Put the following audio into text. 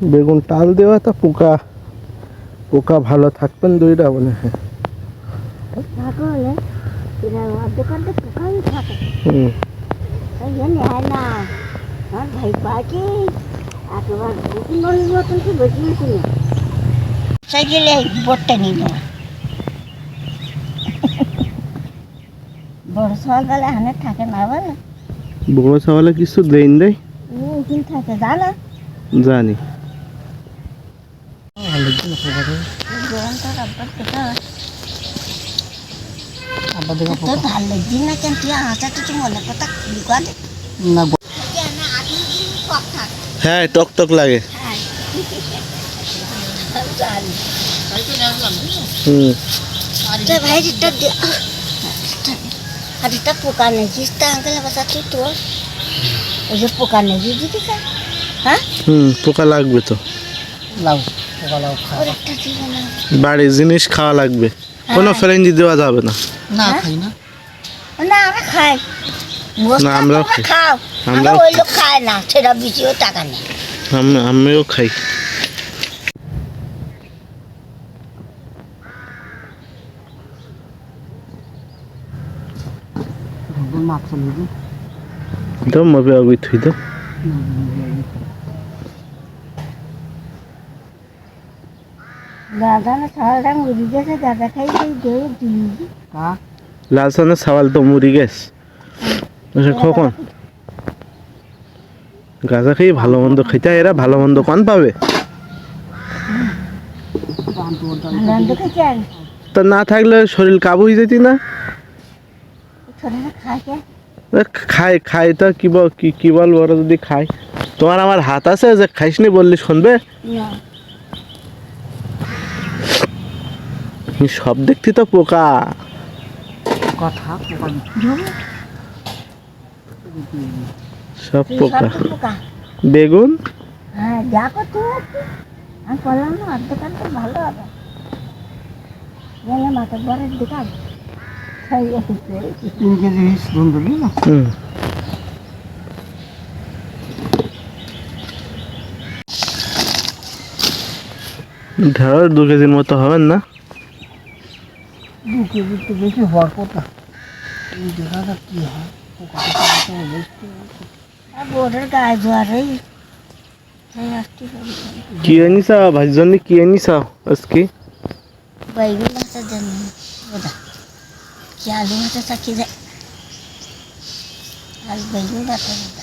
বেগুন টাল দেওয়া তো পোকা পোকা ভালো থাকবেন দুইটা মনে হয়। সাইকেলে বোটটা নিয়ে নেওয়া বড় সকালে হানে থাকে না বড় সওয়ালে কিছু দেন দেয় থাকে জানা? জানি। হ্যাঁ টক টক লাগে। হুম। ভাই আর এটা পোকা নেছিস তা আঙ্কেল বাসা তুই তো ওই যে পোকা নেছিস দিদি হ্যাঁ হুম পোকা লাগবে তো। লাউ। বাড়ির জিনিস খাওয়া লাগবে। কোনো ফ্রেঞ্জি দেওয়া যাবে না। না হ্যাঁ? খাই না। না আমরা খাই। না, আমরাও খাই। আমরা ওই লোক খায় না সেটা বেশিও টাকা নেই। আমিও খাই। তো মবে আগুই থুই তো দাদা লাল সানের সাওয়াল তো মুড়ি গেছ। আচ্ছা কখন গাঁজা খেয়ে ভালো মন্দ খেতে এরা ভালো মন্দ কন পাবে? তা না থাকলে শরীর কাবু হয়ে যেতি না? খায় খাই খাই তা কি বল কি কি বল বড় যদি খাই তোমার আমার হাত আছে যে খাইসনি বললি শুনবে? সব দেখতে তো পোকা। কথা পোকা সব পোকা। বেগুন? হ্যাঁ দেখো তুই আমি বললাম না অর্ধেক অর্ধেক ভালো হবে। গেলে মাথা বরের দোকান। তিন কেজি না ঢেঁড়স দু কেজির মতো হবেন না? দু কেজি তো বেশি হওয়ার কথা এই দেখা যাক কি হয় পোকা টোকা তো বেশি আর বোর্ডের গায়ে জোয়ারেই তাই আসতে কি আনিস ভাইয়ের জন্য কি আনিস আজকে বাইবেল আছে জানি বোধা কি আলু আছে চাকি যায় আর বাইবেল আছে বোধা